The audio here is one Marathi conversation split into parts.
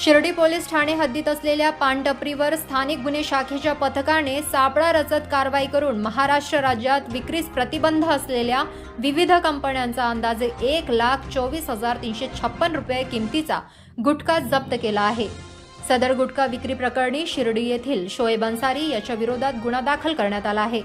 शिर्डी पोलीस ठाणे हद्दीत असलेल्या पानटपरीवर स्थानिक गुन्हे शाखेच्या पथकाने सापळा रचत कारवाई करून महाराष्ट्र राज्यात विक्रीस प्रतिबंध असलेल्या विविध कंपन्यांचा अंदाजे एक लाख चोवीस हजार तीनशे छप्पन रुपये किमतीचा गुटखा जप्त केला आहे. सदर गुटखा विक्री प्रकरणी शिर्डी येथील शोएब अन्सारी याच्या विरोधात गुन्हा दाखल करण्यात आला आहे.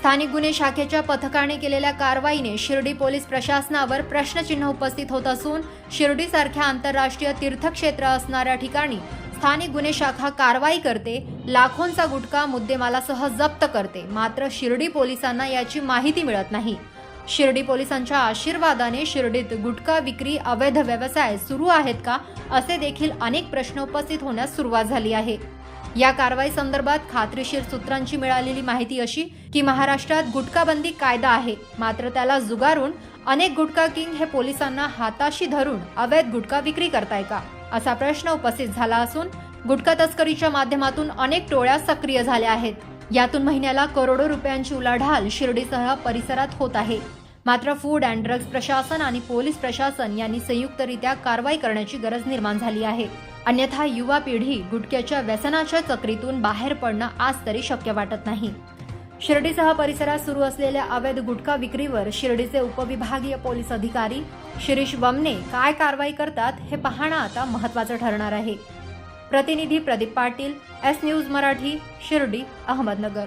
स्थानिक गुन्हे शाखेच्या पथकाने केलेल्या कारवाईने शिर्डी पोलीस प्रशासनावर प्रश्नचिन्ह उपस्थित होत असून शिर्डीसारख्या आंतरराष्ट्रीय तीर्थक्षेत्र असणाऱ्या ठिकाणी स्थानिक गुन्हे शाखा कारवाई करते लाखोंचा गुटखा मुद्देमालासह जप्त करते. मात्र शिर्डी पोलिसांना याची माहिती मिळत नाही. शिर्डी पोलिसांच्या आशीर्वादाने शिर्डीत गुटखा विक्री अवैध व्यवसाय सुरू आहेत का असे देखील अनेक प्रश्न उपस्थित होण्यास सुरुवात झाली आहे. या कारवाई संदर्भात खात्रीशीर सूत्रांची मिळालेली माहिती अशी की महाराष्ट्रात गुटखाबंदी कायदा आहे. मात्र त्याला जुगारून अनेक गुटखा किंग हे पोलिसांना हाताशी धरून अवैध गुटखा विक्री करताय का? असा प्रश्न उपस्थित झाला असून गुटखा तस्करीच्या माध्यमातून अनेक टोळ्या सक्रिय झाल्या आहेत. यातून महिन्याला करोडो रुपयांची उलाढाल शिर्डीसह परिसरात होत आहे. मात्र फूड अँड ड्रग्ज प्रशासन आणि पोलीस प्रशासन यांनी संयुक्तरित्या कारवाई करण्याची गरज निर्माण झाली आहे. अन्यथा युवा पिढी गुटख्याच्या व्यसनाच्या चक्रीतून बाहेर पडणं आज तरी शक्य वाटत नाही. शिर्डीसह परिसरात सुरू असलेल्या अवैध गुटखा विक्रीवर शिर्डीचे उपविभागीय पोलीस अधिकारी शिरीष वमने काय कारवाई करतात हे पाहणं आता महत्वाचं ठरणार आहे. प्रतिनिधी प्रदीप पाटील एस न्यूज मराठी शिर्डी अहमदनगर.